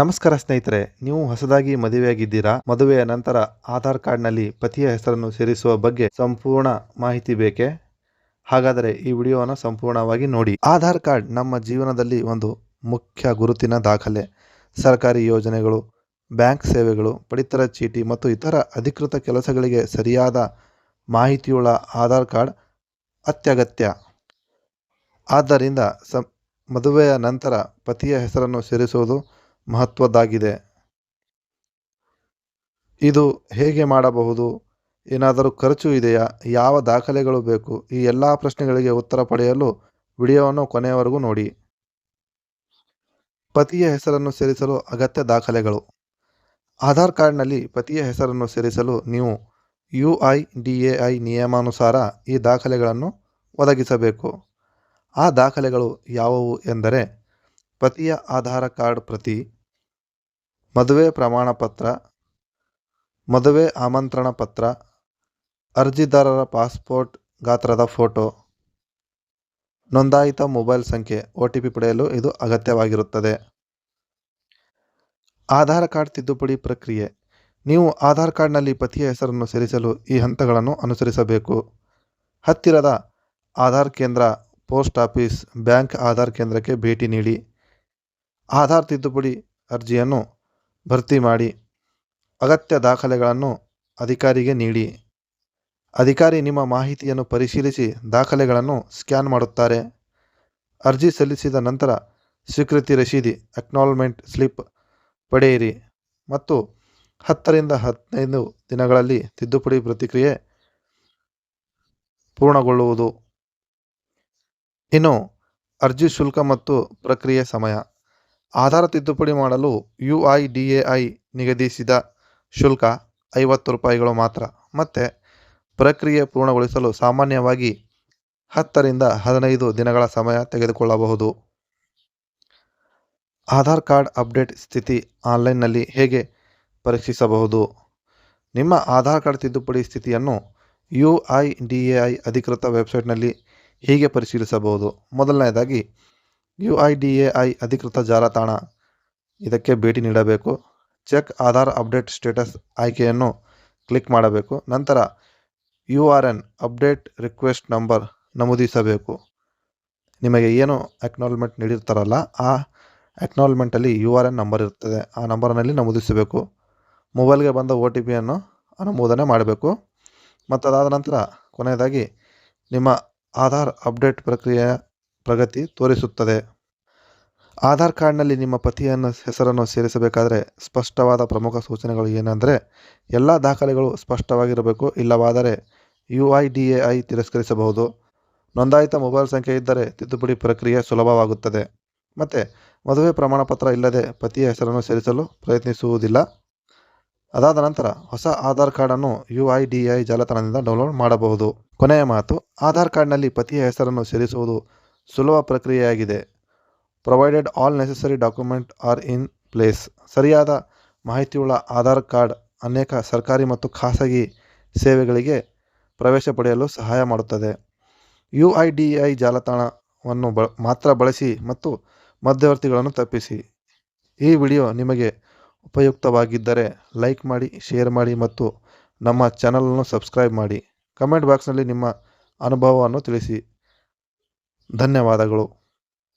ನಮಸ್ಕಾರ ಸ್ನೇಹಿತರೆ, ನೀವು ಹೊಸದಾಗಿ ಮದುವೆಯಾಗಿದ್ದೀರಾ? ಮದುವೆಯ ನಂತರ ಆಧಾರ್ ಕಾರ್ಡ್ನಲ್ಲಿ ಪತಿಯ ಹೆಸರನ್ನು ಸೇರಿಸುವ ಬಗ್ಗೆ ಸಂಪೂರ್ಣ ಮಾಹಿತಿ ಬೇಕೆ? ಹಾಗಾದರೆ ಈ ವಿಡಿಯೋವನ್ನು ಸಂಪೂರ್ಣವಾಗಿ ನೋಡಿ. ಆಧಾರ್ ಕಾರ್ಡ್ ನಮ್ಮ ಜೀವನದಲ್ಲಿ ಒಂದು ಮುಖ್ಯ ಗುರುತಿನ ದಾಖಲೆ. ಸರ್ಕಾರಿ ಯೋಜನೆಗಳು, ಬ್ಯಾಂಕ್ ಸೇವೆಗಳು, ಪಡಿತರ ಚೀಟಿ ಮತ್ತು ಇತರ ಅಧಿಕೃತ ಕೆಲಸಗಳಿಗೆ ಸರಿಯಾದ ಮಾಹಿತಿಯುಳ್ಳ ಆಧಾರ್ ಕಾರ್ಡ್ ಅತ್ಯಗತ್ಯ. ಆದ್ದರಿಂದ ಸ, ಮದುವೆಯ ನಂತರ ಪತಿಯ ಹೆಸರನ್ನು ಸೇರಿಸುವುದು ಮಹತ್ವದ್ದಾಗಿದೆ. ಇದು ಹೇಗೆ ಮಾಡಬಹುದು? ಏನಾದರೂ ಖರ್ಚು ಇದೆಯಾ? ಯಾವ ದಾಖಲೆಗಳು ಬೇಕು? ಈ ಎಲ್ಲ ಪ್ರಶ್ನೆಗಳಿಗೆ ಉತ್ತರ ಪಡೆಯಲು ವಿಡಿಯೋವನ್ನು ಕೊನೆಯವರೆಗೂ ನೋಡಿ. ಪತಿಯ ಹೆಸರನ್ನು ಸೇರಿಸಲು ಅಗತ್ಯ ದಾಖಲೆಗಳು. ಆಧಾರ್ ಕಾರ್ಡ್ನಲ್ಲಿ ಪತಿಯ ಹೆಸರನ್ನು ಸೇರಿಸಲು ನೀವು U I D A I ನಿಯಮಾನುಸಾರ ಈ ದಾಖಲೆಗಳನ್ನು ಒದಗಿಸಬೇಕು. ಆ ದಾಖಲೆಗಳು ಯಾವುವು ಎಂದರೆ, ಪತಿಯ ಆಧಾರ ಕಾರ್ಡ್ ಪ್ರತಿ ಮದುವೆ ಪ್ರಮಾಣ ಪತ್ರ ಮದುವೆ ಆಮಂತ್ರಣ ಪತ್ರ, ಅರ್ಜಿದಾರರ ಪಾಸ್ಪೋರ್ಟ್ ಗಾತ್ರದ ಫೋಟೋ, ನೋಂದಾಯಿತ ಮೊಬೈಲ್ ಸಂಖ್ಯೆ, ಒ ಟಿ ಪಿ ಪಡೆಯಲು ಇದು ಅಗತ್ಯವಾಗಿರುತ್ತದೆ. ಆಧಾರ್ ಕಾರ್ಡ್ ತಿದ್ದುಪಡಿ ಪ್ರಕ್ರಿಯೆ. ನೀವು ಆಧಾರ್ ಕಾರ್ಡ್ನಲ್ಲಿ ಪತಿಯ ಹೆಸರನ್ನು ಸೇರಿಸಲು ಈ ಹಂತಗಳನ್ನು ಅನುಸರಿಸಬೇಕು. ಹತ್ತಿರದ ಆಧಾರ್ ಕೇಂದ್ರ, ಪೋಸ್ಟ್ ಆಫೀಸ್, ಬ್ಯಾಂಕ್ ಆಧಾರ್ ಕೇಂದ್ರಕ್ಕೆ ಭೇಟಿ ನೀಡಿ. ಆಧಾರ್ ತಿದ್ದುಪಡಿ ಅರ್ಜಿಯನ್ನು ಭರ್ತಿ ಮಾಡಿ ಅಗತ್ಯ ದಾಖಲೆಗಳನ್ನು ಅಧಿಕಾರಿಗೆ ನೀಡಿ. ಅಧಿಕಾರಿ ನಿಮ್ಮ ಮಾಹಿತಿಯನ್ನು ಪರಿಶೀಲಿಸಿ ದಾಖಲೆಗಳನ್ನು ಸ್ಕ್ಯಾನ್ ಮಾಡುತ್ತಾರೆ. ಅರ್ಜಿ ಸಲ್ಲಿಸಿದ ನಂತರ ಸ್ವೀಕೃತಿ ರಶೀದಿ ಅಕ್ನಾಲ್ಮೆಂಟ್ ಸ್ಲಿಪ್ ಪಡೆಯಿರಿ ಮತ್ತು ಹತ್ತರಿಂದ ಹದಿನೈದು ದಿನಗಳಲ್ಲಿ ತಿದ್ದುಪಡಿ ಪ್ರತಿಕ್ರಿಯೆ ಪೂರ್ಣಗೊಳ್ಳುವುದು. ಇನ್ನು ಅರ್ಜಿ ಶುಲ್ಕ ಮತ್ತು ಪ್ರಕ್ರಿಯೆ ಸಮಯ. ಆಧಾರ ತಿದ್ದುಪಡಿ ಮಾಡಲು U I D A I ನಿಗದಿಸಿದ ಶುಲ್ಕ ಐವತ್ತು ರೂಪಾಯಿಗಳು ಮಾತ್ರ. ಮತ್ತು ಪ್ರಕ್ರಿಯೆ ಪೂರ್ಣಗೊಳಿಸಲು ಸಾಮಾನ್ಯವಾಗಿ ಹತ್ತರಿಂದ ಹದಿನೈದು ದಿನಗಳ ಸಮಯ ತೆಗೆದುಕೊಳ್ಳಬಹುದು. ಆಧಾರ್ ಕಾರ್ಡ್ ಅಪ್ಡೇಟ್ ಸ್ಥಿತಿ ಆನ್ಲೈನ್ನಲ್ಲಿ ಹೇಗೆ ಪರೀಕ್ಷಿಸಬಹುದು? ನಿಮ್ಮ ಆಧಾರ್ ಕಾರ್ಡ್ ತಿದ್ದುಪಡಿ ಸ್ಥಿತಿಯನ್ನು U I D A I ಅಧಿಕೃತ ವೆಬ್ಸೈಟ್ನಲ್ಲಿ ಹೀಗೆ ಪರಿಶೀಲಿಸಬಹುದು? ಮೊದಲನೆಯದಾಗಿ U I D A I ಅಧಿಕೃತ ಜಾಲತಾಣ. ಇದಕ್ಕೆ ಭೇಟಿ ನೀಡಬೇಕು. ಚೆಕ್ ಆಧಾರ್ ಅಪ್ಡೇಟ್ ಸ್ಟೇಟಸ್ ಆಯ್ಕೆಯನ್ನು ಕ್ಲಿಕ್ ಮಾಡಬೇಕು. ನಂತರ U R N update request number ನಮೂದಿಸಬೇಕು. ನಿಮಗೆ ಏನು ಅಕ್ನಾಲ್ಮೆಂಟ್ ನೀಡಿರ್ತಾರಲ್ಲ, ಆ ಅಕ್ನಾಲ್ಮೆಂಟಲ್ಲಿ ಯು ಆರ್ ಎನ್ ನಂಬರ್ ಇರ್ತದೆ. ಆ ನಂಬರ್ನಲ್ಲಿ ನಮೂದಿಸಬೇಕು. ಮೊಬೈಲ್ಗೆ ಬಂದ ಒ ಟಿ ಪಿಯನ್ನು ಅನುಮೋದನೆ ಮಾಡಬೇಕು. ಮತ್ತು ಅದಾದ ನಂತರ ಕೊನೆಯದಾಗಿ ನಿಮ್ಮ ಆಧಾರ್ ಅಪ್ಡೇಟ್ ಪ್ರಕ್ರಿಯೆಯ ಪ್ರಗತಿ ತೋರಿಸುತ್ತದೆ. ಆಧಾರ್ ಕಾರ್ಡ್ನಲ್ಲಿ ನಿಮ್ಮ ಪತಿಯನ್ನು, ಹೆಸರನ್ನು ಸೇರಿಸಬೇಕಾದರೆ ಸ್ಪಷ್ಟವಾದ ಪ್ರಮುಖ ಸೂಚನೆಗಳು ಏನೆಂದರೆ, ಎಲ್ಲ ದಾಖಲೆಗಳು ಸ್ಪಷ್ಟವಾಗಿರಬೇಕು, ಇಲ್ಲವಾದರೆ U I D A I ತಿರಸ್ಕರಿಸಬಹುದು. ನೋಂದಾಯಿತ ಮೊಬೈಲ್ ಸಂಖ್ಯೆ ಇದ್ದರೆ ತಿದ್ದುಪಡಿ ಪ್ರಕ್ರಿಯೆ ಸುಲಭವಾಗುತ್ತದೆ. ಮತ್ತು, ಮದುವೆ ಪ್ರಮಾಣಪತ್ರ ಇಲ್ಲದೆ ಪತಿಯ ಹೆಸರನ್ನು ಸೇರಿಸಲು ಪ್ರಯತ್ನಿಸುವುದಿಲ್ಲ. ಅದಾದ ನಂತರ ಹೊಸ ಆಧಾರ್ ಕಾರ್ಡನ್ನು ಯು ಐ ಡಿ ಐ ಜಾಲತಾಣದಿಂದ ಡೌನ್ಲೋಡ್ ಮಾಡಬಹುದು. ಕೊನೆಯ ಮಾತು, ಆಧಾರ್ ಕಾರ್ಡ್ನಲ್ಲಿ ಪತಿಯ ಹೆಸರನ್ನು ಸೇರಿಸುವುದು ಸುಲಭ ಪ್ರಕ್ರಿಯೆಯಾಗಿದೆ. Provided all necessary document are in place ಸರಿಯಾದ ಮಾಹಿತಿಯುಳ್ಳ ಆಧಾರ್ ಕಾರ್ಡ್ ಅನೇಕ ಸರ್ಕಾರಿ ಮತ್ತು ಖಾಸಗಿ ಸೇವೆಗಳಿಗೆ ಪ್ರವೇಶ ಪಡೆಯಲು ಸಹಾಯ ಮಾಡುತ್ತದೆ. ಯು ಐ ಡಿ ಐ ಜಾಲತಾಣವನ್ನು ಬ ಮಾತ್ರ ಬಳಸಿ ಮತ್ತು ಮಧ್ಯವರ್ತಿಗಳನ್ನು ತಪ್ಪಿಸಿ. ಈ ವಿಡಿಯೋ ನಿಮಗೆ ಉಪಯುಕ್ತವಾಗಿದ್ದರೆ ಲೈಕ್ ಮಾಡಿ, ಶೇರ್ ಮಾಡಿ ಮತ್ತು ನಮ್ಮ ಚಾನಲನ್ನು ಸಬ್ಸ್ಕ್ರೈಬ್ ಮಾಡಿ. ಕಮೆಂಟ್ ಬಾಕ್ಸ್ನಲ್ಲಿ ನಿಮ್ಮ ಅನುಭವವನ್ನು ತಿಳಿಸಿ. ಧನ್ಯವಾದಗಳು.